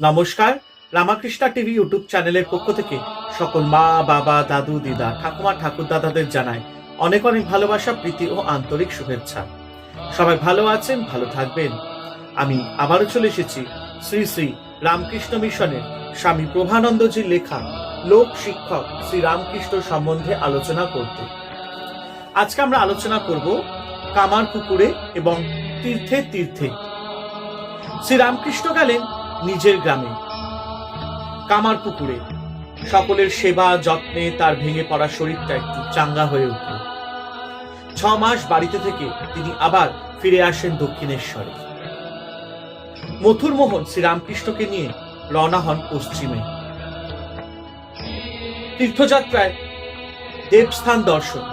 নমস্কার, Ramakrishna TV YouTube চ্যানেলের পক্ষ থেকে সকল মা, বাবা, দাদু, দিদা, ঠাকুমা, ঠাকুর দাদাদের জানাই অনেক অনেক ভালোবাসা, প্রীতি ও আন্তরিক শুভেচ্ছা। সবাই ভালো আছেন, ভালো থাকবেন। আমি আবারও চলে এসেছি শ্রী শ্রী রামকৃষ্ণ মিশনের স্বামী প্রভানন্দজির লেখা লোক শিক্ষক শ্রী রামকৃষ্ণ সম্বন্ধে আলোচনা করতে। আজকে আমরা আলোচনা করব কামার পুকুরে এবং তীর্থে তীর্থে। শ্রী রামকৃষ্ণ গেলেন নিজের গ্রামে। কামার পুকুরে সকলের সেবা যত্নে তার ভেঙে পড়া শরীরটা একটু চাঙ্গা হয়ে উঠল। ছ মাস বাড়িতে থেকে তিনি আবার ফিরে আসেন দক্ষিণেশ্বরে। মথুর মোহন শ্রীরামকৃষ্ণকে নিয়ে রওনা হন পশ্চিমে। তীর্থযাত্রায় দেবস্থান দর্শন।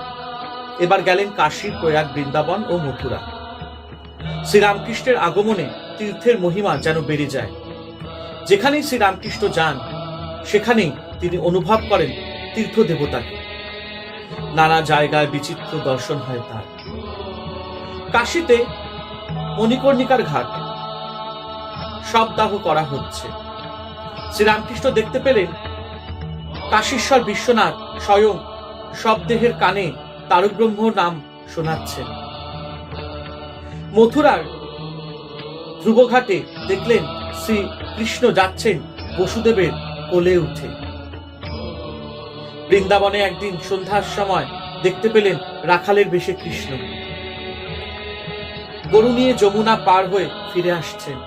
এবার গেলেন কাশীর, প্রয়াগ, বৃন্দাবন ও মথুরা। শ্রীরামকৃষ্ণের আগমনে তীর্থের মহিমা যেন বেড়ে যায়। যেখানেই শ্রীরামকৃষ্ণ যান, সেখানেই তিনি অনুভব করেন তীর্থ দেবতাকে নানা জায়গায় বিচিত্র দর্শন হয় তার। কাশীতে মণিকর্ণিকার ঘাট। শবদাহ করা হচ্ছে। শ্রীরামকৃষ্ণ দেখতে পেলেন কাশীশ্বর বিশ্বনাথ স্বয়ং শবদেহের কানে তারকব্রহ্ম নাম শোনাচ্ছেন। মথুরার ধ্রুবঘাটে দেখলেন শ্রী কৃষ্ণ যাচ্ছেন বসুদেবের কোলে উঠে। বৃন্দাবনে একদিন সন্ধ্যার সময় দেখতে পেলেন রাখালের বেশে কৃষ্ণ। গরু নিয়ে যমুনা পার হয়ে ফিরে আসছেন।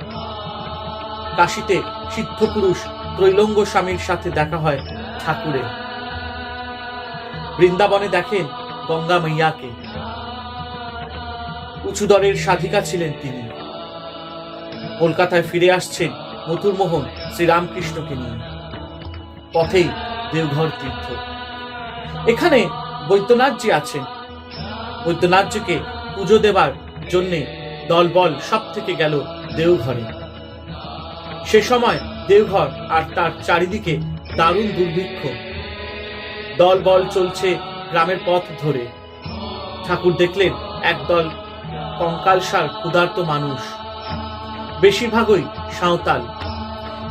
কাশীতে সিদ্ধ পুরুষ ত্রৈলঙ্গ স্বামীর সাথে দেখা হয় ঠাকুরের বৃন্দাবনে দেখেন গঙ্গা মাইয়াকে। উঁচু দরের সাধিকা ছিলেন তিনি। কলকাতায় ফিরে আসছেন মথুরমোহন শ্রীরামকৃষ্ণকে নিয়ে। পথেই দেওঘর তীর্থ। এখানে বৈদ্যনাথজি আছেন। বৈদ্যনাথজিকে পুজো দেবার জন্যে দলবল সব থেকে গেল দেওঘরে। সে সময় দেওঘর আর তার চারিদিকে দারুণ দুর্ভিক্ষ। দলবল চলছে গ্রামের পথ ধরে। ঠাকুর দেখলেন একদল কঙ্কালসার ক্ষুধার্ত মানুষ। বেশিরভাগই সাঁওতাল।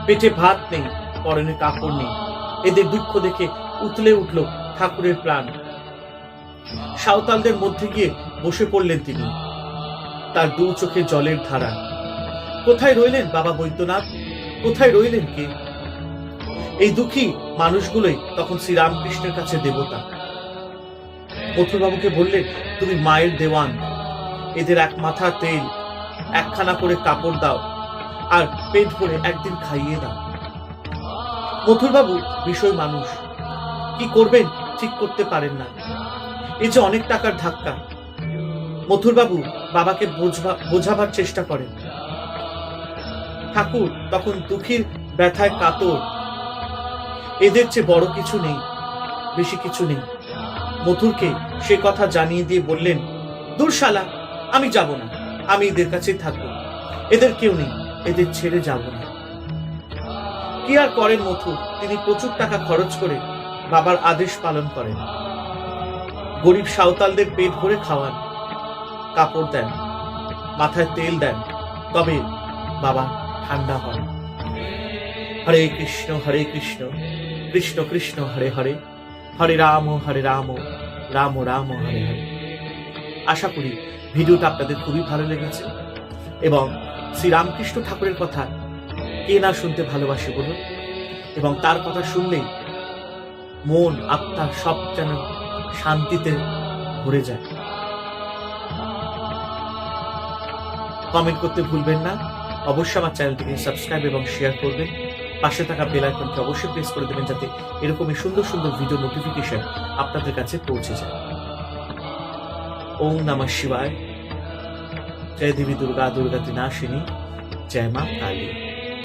পেটে ভাত নেই, পরনে কাপড় নেই। এদের দুঃখ দেখে উতলে উঠল ঠাকুরের প্রাণ। সাঁওতালদের মধ্যে গিয়ে বসে পড়লেন তিনি। তার দু চোখে জলের ধারা। কোথায় রইলেন বাবা বৈদ্যনাথ? কোথায় রইলেন কে? এই দুঃখী মানুষগুলোই তখন শ্রীরামকৃষ্ণের কাছে দেবতা। মথুরবাবুকে বললেন, তুমি মায়ের দেওয়ান। এদের এক মাথা তেল একখানা করে কাপড় দাও আর পেট ভরে একদিন খাইয়ে দাও। মথুরবাবু বিষয় মানুষ। কি করবেন ঠিক করতে পারেন না। এই যে অনেক টাকার ধাক্কা। মথুরবাবু বাবাকে বোঝাবার চেষ্টা করেন। ঠাকুর তখন দুঃখীর ব্যথায় কাতর। এদের চেয়ে বড় কিছু নেই, বেশি কিছু নেই। মথুরকে সে কথা জানিয়ে দিয়ে বললেন দূর শালা আমি যাব না। আমি এদের কাছেই থাকব। এদের কেউ নেই, এদের ছেড়ে যাব না। কি আর করেন মথুর তিনি প্রচুর টাকা খরচ করে বাবার আদেশ পালন করেন। গরিব সাঁওতালদের পেট ভরে খাওয়ান, কাপড় দেন, মাথায় তেল দেন, তবে বাবা ঠান্ডা হন। হরে কৃষ্ণ হরে কৃষ্ণ কৃষ্ণ কৃষ্ণ, হরে হরে হরে রাম হরে রাম রাম রাম, হরে হরে। আশা করি ভিডিওটা আপনাদের খুবই ভালো লেগেছে। এবং শ্রীরামকৃষ্ণ ঠাকুরের কথা কে না শুনতে ভালোবাসে বলুন। এবং তার কথা শুনলেই মন, আত্মা সব যেন শান্তিতে ভরে যায়। কমেন্ট করতে ভুলবেন না। অবশ্যই আমার চ্যানেলটিকে সাবস্ক্রাইব এবং শেয়ার করবেন। পাশে থাকা বেল আইকনটি অবশ্যই প্রেস করে দেবেন যাতে এরকমই সুন্দর সুন্দর ভিডিও নোটিফিকেশন আপনাদের কাছে পৌঁছে যায়। ওম নমঃ শিবায়। জয় দেবী দুর্গা দুর্গা নাশিনী জয় মা কালী।